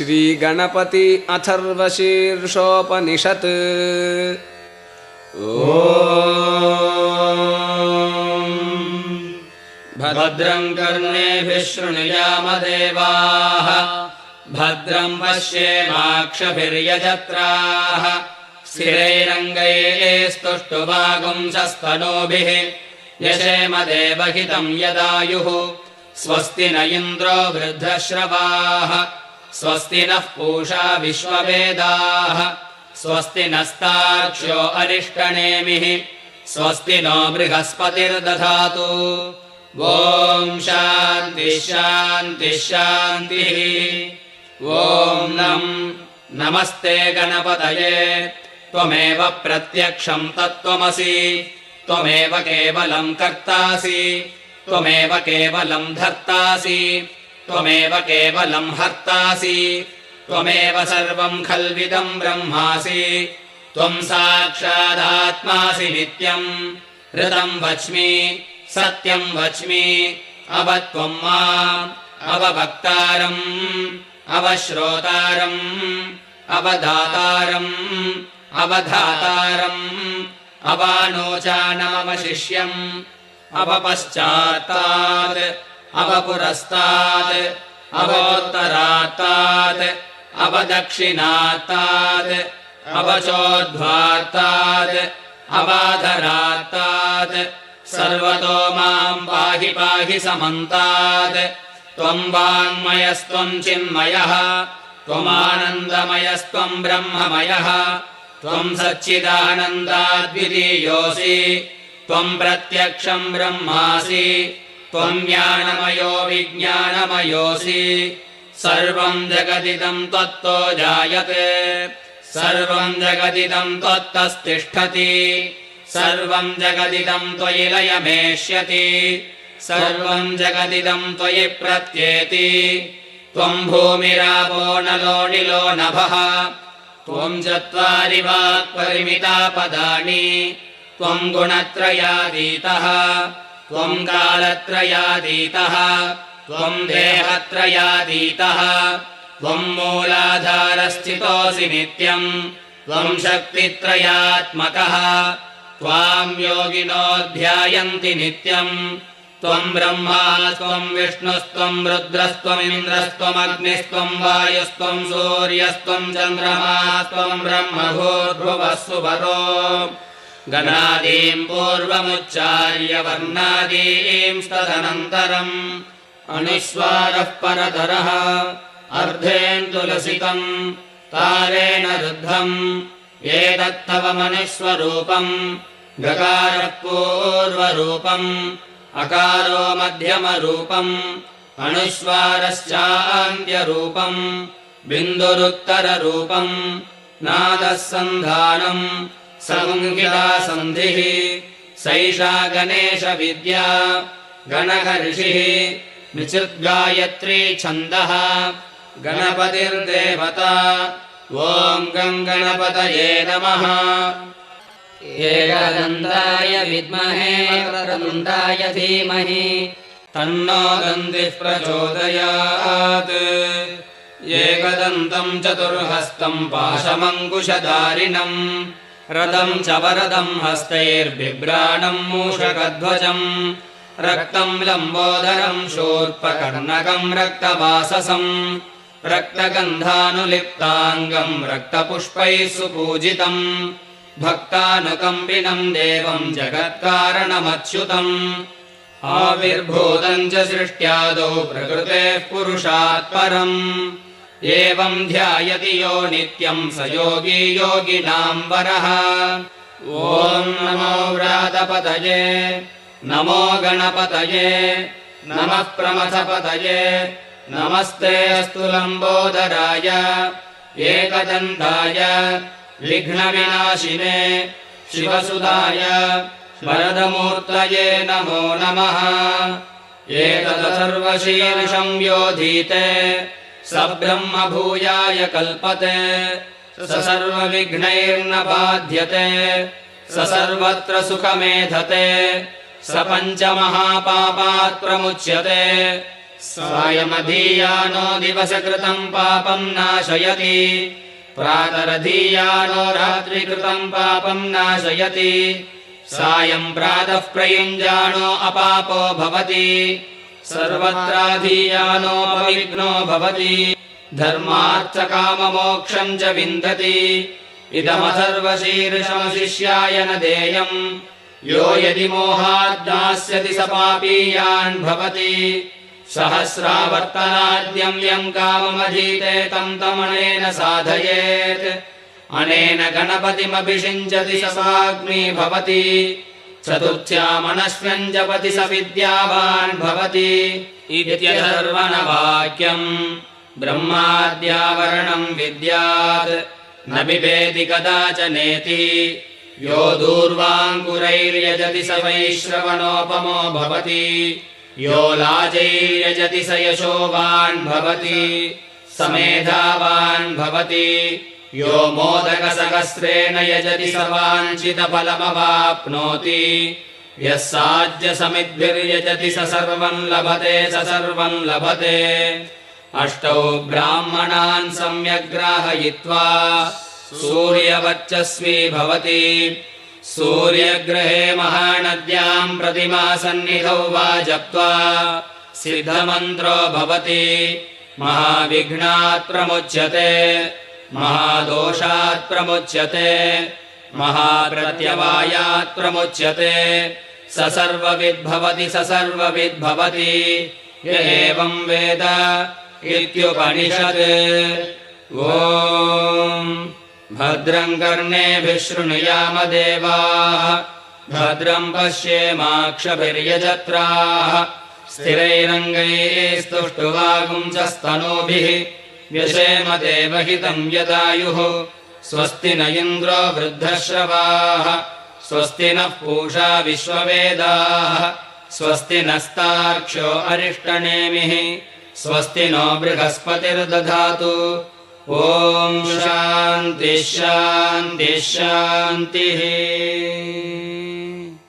श्रीगणपति अथर्वशीर्षोपनिषत्। भद्रम् कर्णेभिः शृणुयामदेवाः भद्रम् पश्येमाक्षभिर्यजत्राः। स्थिरैरङ्गैः स्तुष्टुवागुंसस्तनूभिः यशेमदेवहितम् यदायुः स्वस्ति न इन्द्रो वृद्धश्रवाः स्वस्ति नः पूषा विश्ववेदाः। स्वस्ति नस्तार्क्ष्यो अरिष्टनेमिः। स्वस्ति नो बृहस्पतिर्दधातु। ॐ शान्तिः ॐ नम् नमस्ते गणपतये। त्वमेव प्रत्यक्षम् तत्त्वमसि। त्वमेव केवलम् कर्तासि। त्वमेव केवलम् धर्तासि त्वमेव केवलम् हर्तासि त्वमेव सर्वम् खल्विदम् ब्रह्मासि त्वम् साक्षादात्मासि नित्यम् ऋतम् वच्मि सत्यम् वच्मि अव त्वम् मा अववक्तारम् अवश्रोतारम् अवदातारम् अवधातारम् अवानोचानमवशिष्यम् अवपश्चात्तात् अवपुरस्तात् अवोत्तरात्तात् अवदक्षिणात्तात् अवचोद्ध्वात्तात् अवाधरात्तात् सर्वतो माम् पाहि पाहि समन्तात् त्वम् वाङ्मयस्त्वम् चिन्मयः त्वमानन्दमयस्त्वम् ब्रह्ममयः त्वम् सच्चिदानन्दाद्वितीयोऽसि त्वम् प्रत्यक्षम् ब्रह्मासि त्वम् ज्ञानमयो विज्ञानमयोऽसि। सर्वम् जगदिदम् त्वत्तो जायते। सर्वम् जगदिदम् त्वत्तस्तिष्ठति। सर्वम् जगदिदम् त्वयि लयमेष्यति। सर्वम् जगदिदम् त्वयि प्रत्येति। त्वम् भूमिरापो नलो निलो नभः। त्वम् चत्वारि वाक्परिमितापदानि त्वम् गुणत्रयातीतः त्वम् कालत्रयातीतः त्वम् देहत्रयातीतः त्वम् मूलाधारस्थितोऽसि नित्यम् त्वम् शक्तित्रयात्मकः त्वाम् योगिनोऽध्यायन्ति नित्यम् त्वम् ब्रह्मा त्वम् विष्णुस्त्वम् रुद्रस्त्वमिन्द्रस्त्वमग्निस्त्वम् वायुस्त्वम् सूर्यस्त्वम् चन्द्रमा त्वम् ब्रह्मभूर्भुवः सुवरो गणादीम् पूर्वमुच्चार्य वर्णादीम् तदनन्तरम् अनुस्वारः परतरः अर्धेन्दुलसितम् तारेण रुद्धम् एतत्तव मनुस्वरूपम् गकारः पूर्वरूपम् अकारो मध्यमरूपम् अणुस्वारश्चान्त्यरूपम् बिन्दुरुत्तररूपम् नादः सन्धानम् सङ्गिला सन्धिः। सैषा गणेशविद्या गणकऋषिः। निचिद्गायत्री छन्दः। गणपतिर्देवता। ॐ गम् गणपतये नमः। एकदन्ताय विद्महे वक्रतुण्डाय धीमहि। तन्नो गन्धिः प्रचोदयात्। एकदन्तम् चतुर्हस्तम् पाशमङ्कुशधारिणम् रथम् च वरदम् हस्तैर्बिभ्राणम् मूषकध्वजम्। रक्तम् लम्बोदरम् शूर्पकर्णकम् रक्तवाससम्। रक्तगन्धानुलिप्ताङ्गम् रक्तपुष्पैः सुपूजितम्। भक्तानुकम्पिनम् देवम् जगत्कारणमच्युतम्। आविर्भूतम् च सृष्ट्यादौ प्रकृतेः पुरुषात् परम् एवम् ध्यायति यो नित्यम् स योगी योगिनाम् वरः। ॐ नमो व्रातपतये नमो गणपतये नमः प्रमथपतये नमस्ते अस्तु लम्बोदराय एकदन्ताय विघ्नविनाशिने शिवसुधाय वरदमूर्तये नमो नमः। एतदथर्वशीर्षम् योधीते स ब्रह्मभूयाय कल्पते। स सर्वविघ्नैर्न बाध्यते। स सर्वत्र सुखमेधते। स पञ्चमहापापात् प्रमुच्यते सायमधीयानो दिवसकृतम् पापम् नाशयति। प्रातरधीयानो रात्रिकृतम् पापम् नाशयति। सायम् प्रातः प्रयुञ्जानो अपापो भवति सर्वत्राधीयानोपविघ्नो भवति। धर्मार्थकाममोक्षम् च विन्दति। इदमथर्वशीर्षमशिष्याय न देयम्। यो यदि मोहाद्दास्यति स पापीयान् भवति। सहस्रावर्तनाद्यम् यम् काममधीते तम् तमनेन साधयेत्। अनेन गणपतिमभिषिञ्चति स भवति चतुर्थ्यामनश्वम् जपति स विद्यावान् भवति इत्यथर्वणवाक्यम् ब्रह्माद्यावरणम् विद्यात्। न बिभेति कदाचनेति यो दूर्वाङ्कुरैर्यजति स वैश्रवणोपमो भवति। यो लाजैर्यजति स यशोवान् भवति। स मेधावान् भवति यो मोदकसहस्रेण यजति स वाञ्छितफलमवाप्नोति यः साज्यसमिद्भिर्यजति स सर्वम् लभते स सर्वम् लभते। अष्टौ ब्राह्मणान् सम्यग्राहयित्वा सूर्यवर्चस्वी भवति। सूर्यग्रहे महानद्याम् प्रतिमासन्निधौ वा जप्त्वा सिद्धमन्त्रो भवति। महाविघ्नात् प्रमुच्यते महादोषात् प्रमुच्यते महाप्रत्यवायात् प्रमुच्यते स सर्वविद्भवति स सर्वविद्भवति य एवम् वेद इत्युपनिषत्। ॐ भद्रम् कर्णेभिः शृणुयाम देवाः भद्रम् पश्येमाक्षभिर्यजत्राः स्थिरैरङ्गैस्तुष्टुवागुंसस्तनूभिः व्यशेम देवहितम् यदायुः। स्वस्ति न इन्द्रो वृद्धश्रवाः। स्वस्ति नः पूषा विश्ववेदाः। स्वस्ति नस्तार्क्ष्यो अरिष्टनेमिः। स्वस्ति नो बृहस्पतिर्दधातु। ॐ शान्तिः शान्तिः